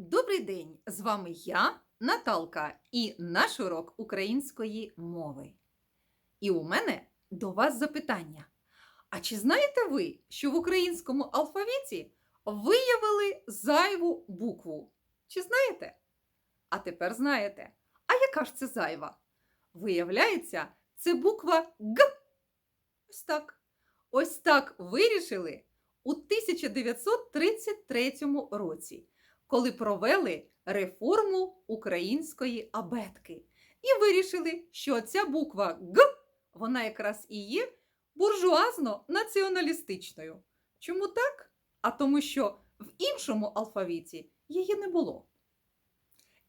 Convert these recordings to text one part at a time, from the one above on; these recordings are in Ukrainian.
Добрий день! З вами я, Наталка, і наш урок української мови. І у мене до вас запитання. А чи знаєте ви, що в українському алфавіті виявили зайву букву? Чи знаєте? А тепер знаєте. А яка ж це зайва? Виявляється, це буква Г. Ось так. Ось так вирішили у 1933 році коли провели реформу української абетки. І вирішили, що ця буква Г, вона якраз і є буржуазно-націоналістичною. Чому так? А тому, що в іншому алфавіті її не було.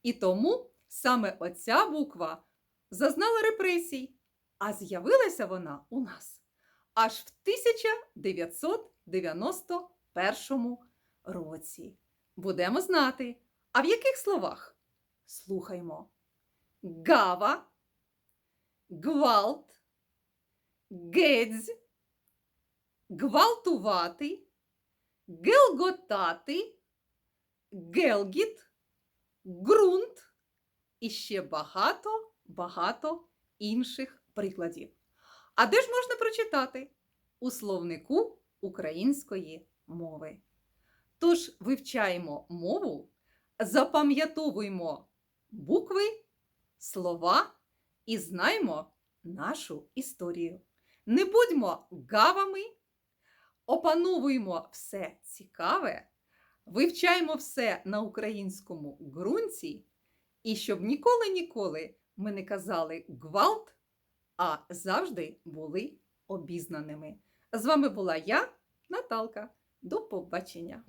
І тому саме оця буква зазнала репресій, а з'явилася вона у нас аж в 1991 році. Будемо знати. А в яких словах? Слухаймо. Гава, гвалт, гедзь, гвалтувати, гелготати, гелгіт, ґрунт і ще багато, багато інших прикладів. А де ж можна прочитати? У словнику української мови. Тож вивчаємо мову, запам'ятовуємо букви, слова і знаємо нашу історію. Не будьмо гавами, опановуємо все цікаве, вивчаємо все на українському ґрунті, і щоб ніколи-ніколи ми не казали гвалт, а завжди були обізнаними. З вами була я, Наталка. До побачення!